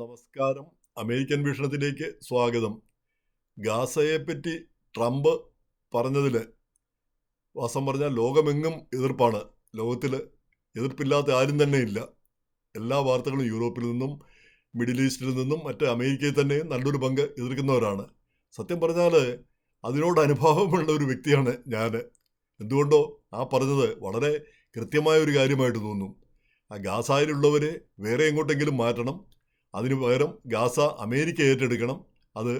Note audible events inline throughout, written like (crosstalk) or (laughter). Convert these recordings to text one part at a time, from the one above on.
നമസ്കാരം. അമേരിക്കൻ വീക്ഷണത്തിലേക്ക് സ്വാഗതം. ഗാസയെപ്പറ്റി ട്രംപ് പറഞ്ഞതിൽ വാസം പറഞ്ഞാൽ ലോകമെങ്ങും എതിർപ്പാണ്. ലോകത്തിൽ എതിർപ്പില്ലാത്ത ആരും തന്നെ ഇല്ല എല്ലാ വാർത്തകളും യൂറോപ്പിൽ നിന്നും മിഡിൽ ഈസ്റ്റിൽ നിന്നും മറ്റ് അമേരിക്കയിൽ തന്നെ നല്ലൊരു പങ്ക് എതിർക്കുന്നവരാണ്. സത്യം പറഞ്ഞാൽ അതിനോട് അനുഭാവമുള്ള ഒരു വ്യക്തിയാണ് ഞാൻ എന്തുകൊണ്ടോ ആ പറഞ്ഞത് വളരെ കൃത്യമായ ഒരു കാര്യമായിട്ട് തോന്നും. ആ ഗാസായിലുള്ളവരെ വേറെ എങ്ങോട്ടെങ്കിലും മാറ്റണം അതിനു പകരം ഗാസ അമേരിക്ക ഏറ്റെടുക്കണം. അത്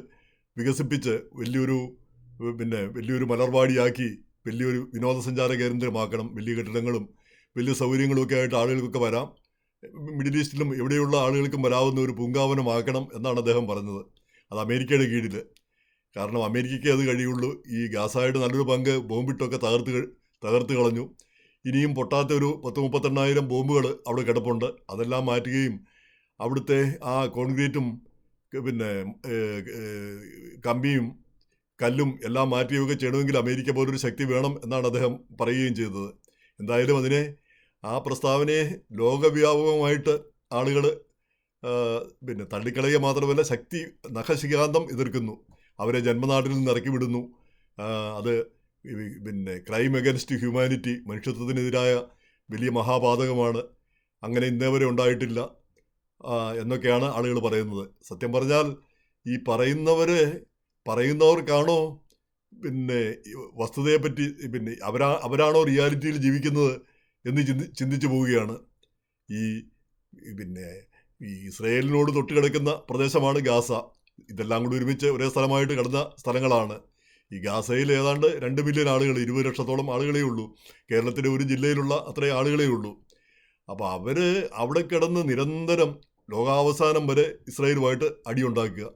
വികസിപ്പിച്ച് വലിയൊരു പിന്നെ വലിയൊരു മലർവാടിയാക്കി വലിയൊരു വിനോദസഞ്ചാര കേന്ദ്രമാക്കണം. വലിയ കെട്ടിടങ്ങളും വലിയ സൗകര്യങ്ങളും ഒക്കെ ആയിട്ട് ആളുകൾക്കൊക്കെ വരാം. മിഡിൽ ഈസ്റ്റിലും എവിടെയുള്ള ആളുകൾക്കും വരാവുന്ന ഒരു പൂങ്കാവനമാക്കണം എന്നാണ് അദ്ദേഹം പറഞ്ഞത്. അത് അമേരിക്കയുടെ കീഴിൽ. കാരണം അമേരിക്കയ്ക്ക് അത് കഴിയുള്ളൂ. ഈ ഗാസായുടെ നല്ലൊരു പങ്ക് ബോംബിട്ടൊക്കെ തകർത്ത് തകർത്ത് കളഞ്ഞു. ഇനിയും പൊട്ടാത്ത ഒരു പത്ത് മുപ്പത്തെണ്ണായിരം ബോംബുകൾ അവിടെ കിടപ്പുണ്ട്. അതെല്ലാം മാറ്റുകയും അവിടുത്തെ ആ കോൺക്രീറ്റും പിന്നെ കമ്പിയും കല്ലും എല്ലാം മാറ്റുകയൊക്കെ ചെയ്യണമെങ്കിൽ അമേരിക്ക പോലൊരു ശക്തി വേണം എന്നാണ് അദ്ദേഹം പറയുകയും ചെയ്തത്. എന്തായാലും അതിനെ ആ പ്രസ്താവനയെ ലോകവ്യാപകമായിട്ട് ആളുകൾ പിന്നെ തള്ളിക്കളയുക മാത്രമല്ല ശക്തി നഖശികാന്തം എതിർക്കുന്നു. അവരെ ജന്മനാട്ടിൽ നിന്ന് ഇറക്കി വിടുന്നു. അത് പിന്നെ ക്രൈം അഗൻസ്റ്റ് ഹ്യൂമാനിറ്റി മനുഷ്യത്വത്തിനെതിരായ വലിയ മഹാപാതകമാണ്. അങ്ങനെ ഇന്നേ വരെ ഉണ്ടായിട്ടില്ല. എന്നൊക്കെയാണ് ആളുകൾ പറയുന്നത്. സത്യം പറഞ്ഞാൽ ഈ പറയുന്നവര് പറയുന്നവർക്കാണോ പിന്നെ വസ്തുതയെ വസ്തുതയെപ്പറ്റി പിന്നെ അവരാ അവരാണോ റിയാലിറ്റിയിൽ ജീവിക്കുന്നത് എന്ന് ചിന്തി ചിന്തിച്ചു പോവുകയാണ്. ഈ ഈ പിന്നെ ഈ ഇസ്രയേലിനോട് തൊട്ട് കിടക്കുന്ന പ്രദേശമാണ് ഗാസ. ഇതെല്ലാം കൂടി ഒരുമിച്ച് ഒരേ സ്ഥലമായിട്ട് കിടന്ന സ്ഥലങ്ങളാണ്. ഈ ഗാസയിൽ ഏതാണ്ട് രണ്ട് മില്യൺ ആളുകൾ ഇരുപത് ലക്ഷത്തോളം ആളുകളേ ഉള്ളൂ. കേരളത്തിലെ ഒരു ജില്ലയിലുള്ള അത്രയും ആളുകളേ ഉള്ളൂ. അപ്പോൾ അവർ അവിടെ കിടന്ന് നിരന്തരം ലോകാവസാനം വരെ ഇസ്രായേലുമായിട്ട് അടിയുണ്ടാക്കുക.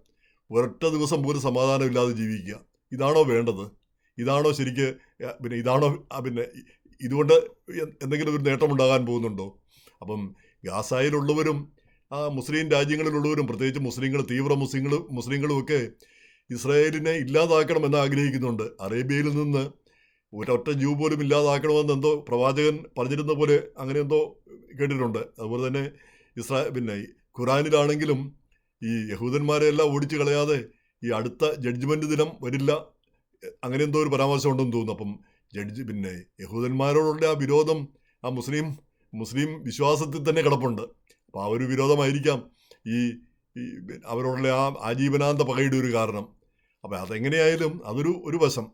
ഒരൊറ്റ ദിവസം പോലും സമാധാനമില്ലാതെ ജീവിക്കുക. ഇതാണോ വേണ്ടത്? ഇതാണോ ശരിക്ക് പിന്നെ ഇതാണോ പിന്നെ ഇതുകൊണ്ട് എന്തെങ്കിലും ഒരു നേട്ടമുണ്ടാകാൻ പോകുന്നുണ്ടോ? അപ്പം ഗാസായിലുള്ളവരും ആ മുസ്ലിം രാജ്യങ്ങളിലുള്ളവരും പ്രത്യേകിച്ച് മുസ്ലിങ്ങൾ തീവ്ര മുസ്ലിങ്ങൾ മുസ്ലിങ്ങളും ഒക്കെ ഇസ്രായേലിനെ ഇല്ലാതാക്കണമെന്ന് ആഗ്രഹിക്കുന്നുണ്ട്. അറേബ്യയിൽ നിന്ന് ഒരൊറ്റ ജൂ പോലും ഇല്ലാതാക്കണമെന്ന് എന്തോ പ്രവാചകൻ പറഞ്ഞിരുന്ന പോലെ അങ്ങനെ എന്തോ കേട്ടിട്ടുണ്ട്. അതുപോലെ തന്നെ ഇസ്രാ പിന്നെ ഖുറാനിലാണെങ്കിലും ഈ യഹൂദന്മാരെ എല്ലാം ഓടിച്ചു കളയാതെ ഈ അടുത്ത ജഡ്ജ്മെന്റ് ദിനം വരില്ല. അങ്ങനെ എന്തോ ഒരു പരാമർശം ഉണ്ടെന്ന് തോന്നുന്നു. അപ്പം ജഡ്ജ് പിന്നെ യഹൂദന്മാരോടുള്ള ആ വിരോധം ആ മുസ്ലിം മുസ്ലിം വിശ്വാസത്തിൽ തന്നെ കിടപ്പുണ്ട്. അപ്പോൾ ആ ഒരു വിരോധമായിരിക്കാം ഈ അവരോടുള്ള ആ ആജീവനാന്ത പകയുടെ ഒരു കാരണം. അപ്പോൾ അതെങ്ങനെയായാലും അതൊരു ഒരു വശം.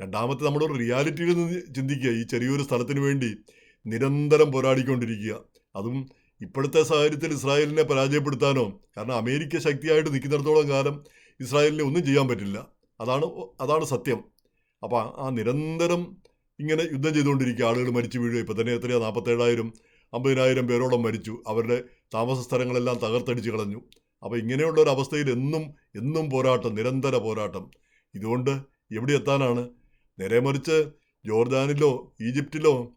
രണ്ടാമത്തെ നമ്മളൊരു റിയാലിറ്റിയിൽ നിന്ന് ചിന്തിക്കുക. ഈ ചെറിയൊരു സ്ഥലത്തിന് വേണ്ടി നിരന്തരം പോരാടിക്കൊണ്ടിരിക്കുക. അതും ഇപ്പോഴത്തെ സാഹചര്യത്തിൽ ഇസ്രായേലിനെ പരാജയപ്പെടുത്താനോ കാരണം അമേരിക്ക ശക്തിയായിട്ട് നിൽക്കുന്നിടത്തോളം കാലം ഇസ്രായേലിനെ ഒന്നും ചെയ്യാൻ പറ്റില്ല. അതാണ് അതാണ് സത്യം. അപ്പോൾ ആ നിരന്തരം ഇങ്ങനെ യുദ്ധം ചെയ്തുകൊണ്ടിരിക്കുക. ആളുകൾ മരിച്ചു വീഴുക. ഇപ്പം തന്നെ എത്രയാണ് നാൽപ്പത്തേഴായിരം അമ്പതിനായിരം പേരോളം മരിച്ചു. അവരുടെ താമസ സ്ഥലങ്ങളെല്ലാം തകർത്തടിച്ച് കളഞ്ഞു. അപ്പോൾ ഇങ്ങനെയുള്ള ഒരു അവസ്ഥയിൽ എന്നും എന്നും പോരാട്ടം നിരന്തര പോരാട്ടം. ഇതുകൊണ്ട് എവിടെ എത്താനാണ്? നേരെ മറിച്ച് ജോർദാനിലോ ഈജിപ്റ്റിലോ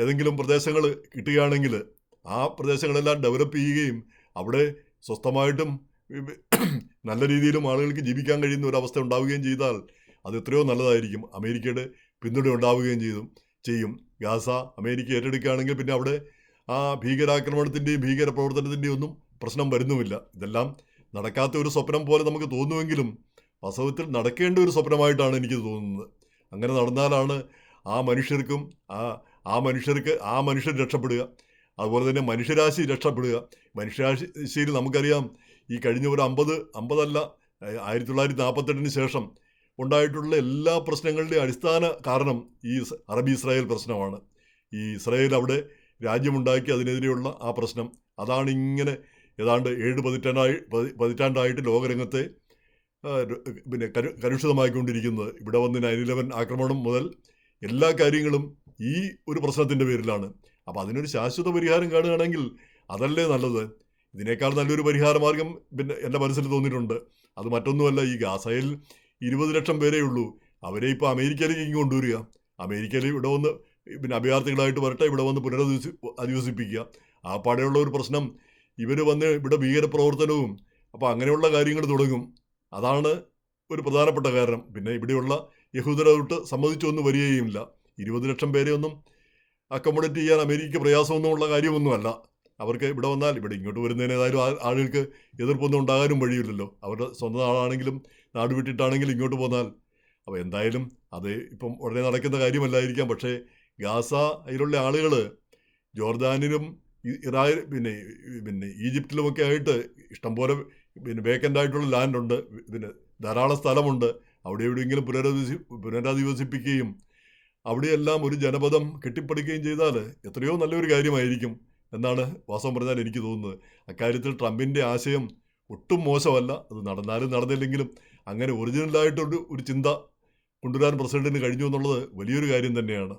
ഏതെങ്കിലും പ്രദേശങ്ങൾ കിട്ടുകയാണെങ്കിൽ ആ പ്രദേശങ്ങളെല്ലാം ഡെവലപ്പ് ചെയ്യുകയും അവിടെ സ്വസ്ഥമായിട്ടും (clears throat) നല്ല രീതിയിലും ആളുകൾക്ക് ജീവിക്കാൻ കഴിയുന്ന ഒരു അവസ്ഥ ഉണ്ടാവുകയും ചെയ്താൽ അത് എത്രയോ നല്ലതായിരിക്കും. അമേരിക്കയുടെ പിന്തുണ ഉണ്ടാവുകയും ചെയ്തു ചെയ്യും. ഗാസ അമേരിക്ക ഏറ്റെടുക്കുകയാണെങ്കിൽ പിന്നെ അവിടെ ആ ഭീകരാക്രമണത്തിന്റെയും ഭീകര പ്രവർത്തനത്തിന്റെയും ഒന്നും പ്രശ്നം വരുന്നുമില്ല. ഇതെല്ലാം നടക്കാത്ത ഒരു സ്വപ്നം പോലെ നമുക്ക് തോന്നുമെങ്കിലും വാസ്തവത്തിൽ നടക്കേണ്ട ഒരു സ്വപ്നമായിട്ടാണ് എനിക്ക് തോന്നുന്നത്. അങ്ങനെ നടന്നാലാണ് ആ മനുഷ്യർക്കും ആ ആ മനുഷ്യർക്ക് ആ മനുഷ്യർ രക്ഷപ്പെടുക. അതുപോലെ തന്നെ മനുഷ്യരാശി രക്ഷപ്പെടുക. മനുഷ്യരാശിയിൽ നമുക്കറിയാം ഈ കഴിഞ്ഞ ഒരു അമ്പത് അമ്പതല്ല ആയിരത്തി തൊള്ളായിരത്തി നാൽപ്പത്തെട്ടിന് ശേഷം ഉണ്ടായിട്ടുള്ള എല്ലാ പ്രശ്നങ്ങളുടെയും അടിസ്ഥാന കാരണം ഈ അറബി ഇസ്രായേൽ പ്രശ്നമാണ്. ഈ ഇസ്രായേൽ അവിടെ രാജ്യമുണ്ടാക്കി അതിനെതിരെയുള്ള ആ പ്രശ്നം. അതാണ് ഇങ്ങനെ ഏതാണ്ട് ഏഴ് പതിറ്റാണ്ടായി പതി- പതിറ്റാണ്ടായിട്ട് ലോകരംഗത്തെ പിന്നെ കരു കലുഷിതമായിക്കൊണ്ടിരിക്കുന്നത്. ഇവിടെ വന്ന് നയൻ ഇലവൻ ആക്രമണം മുതൽ എല്ലാ കാര്യങ്ങളും ഈ ഒരു പ്രശ്നത്തിന്റെ പേരിലാണ്. അപ്പോൾ അതിനൊരു ശാശ്വത പരിഹാരം കാണുകയാണെങ്കിൽ അതല്ലേ നല്ലത്? ഇതിനേക്കാൾ നല്ലൊരു പരിഹാര മാർഗം പിന്നെ എന്റെ മനസ്സിൽ തോന്നിയിട്ടുണ്ട്. അത് മറ്റൊന്നുമല്ല ഈ ഗാസയിൽ ഇരുപത് ലക്ഷം പേരേ ഉള്ളൂ. അവരെ ഇപ്പോൾ അമേരിക്കയിലേക്ക് ഇങ്ങ് കൊണ്ടുവരിക. അമേരിക്കയിൽ ഇവിടെ വന്ന് പിന്നെ അഭയാർത്ഥികളായിട്ട് വരട്ടെ ഇവിടെ വന്ന് പുനരധിവസി അധിവസിപ്പിക്കുക. ആ പാടെയുള്ള ഒരു പ്രശ്നം ഇവർ വന്ന് ഇവിടെ ഭീകരപ്രവർത്തനവും അപ്പോൾ അങ്ങനെയുള്ള കാര്യങ്ങൾ തുടങ്ങും. അതാണ് ഒരു പ്രധാനപ്പെട്ട കാരണം. പിന്നെ ഇവിടെയുള്ള യഹൂദരോട്ട് സമ്മതിച്ചൊന്നും വരികയുമില്ല. ഇരുപത് ലക്ഷം പേരെ ഒന്നും അക്കോമഡേറ്റ് ചെയ്യാൻ അമേരിക്ക പ്രയാസമൊന്നുമുള്ള കാര്യമൊന്നുമല്ല. അവർക്ക് ഇവിടെ വന്നാൽ ഇവിടെ ഇങ്ങോട്ട് വരുന്നതിന് ഏതായാലും ആളുകൾക്ക് എതിർപ്പൊന്നും ഉണ്ടാകാനും വഴിയില്ലല്ലോ. അവരുടെ സ്വന്തം ആളാണെങ്കിലും നാട് വിട്ടിട്ടാണെങ്കിലും ഇങ്ങോട്ട് പോന്നാൽ. അപ്പോൾ എന്തായാലും അത് ഇപ്പം ഉടനെ നടക്കുന്ന കാര്യമല്ലായിരിക്കാം. പക്ഷേ ഗാസ അതിലുള്ള ആളുകൾ ജോർദാനിലും ഇറാ പിന്നെ പിന്നെ ഈജിപ്തിലുമൊക്കെ ആയിട്ട് ഇഷ്ടംപോലെ പിന്നെ വേക്കന്റ് ആയിട്ടുള്ള ലാൻഡ് ഉണ്ട്. പിന്നെ ധാരാളം സ്ഥലമുണ്ട്. അവിടെ എവിടെയെങ്കിലും പുനരധിവസി പുനരധിവസിപ്പിക്കുകയും അവിടെയെല്ലാം ഒരു ജനപദം കെട്ടിപ്പടുക്കുകയും ചെയ്താൽ എത്രയോ നല്ലൊരു കാര്യമായിരിക്കും എന്നാണ് വാസം പറഞ്ഞാൽ എനിക്ക് തോന്നുന്നത്. അക്കാര്യത്തിൽ ട്രംപിന്റെ ആശയം ഒട്ടും മോശമല്ല. അത് നടന്നാലും നടന്നില്ലെങ്കിലും അങ്ങനെ ഒറിജിനലായിട്ടൊരു ഒരു ചിന്ത കൊണ്ടുവരാൻ പ്രസിഡന്റിന് കഴിഞ്ഞു എന്നുള്ളത് വലിയൊരു കാര്യം തന്നെയാണ്.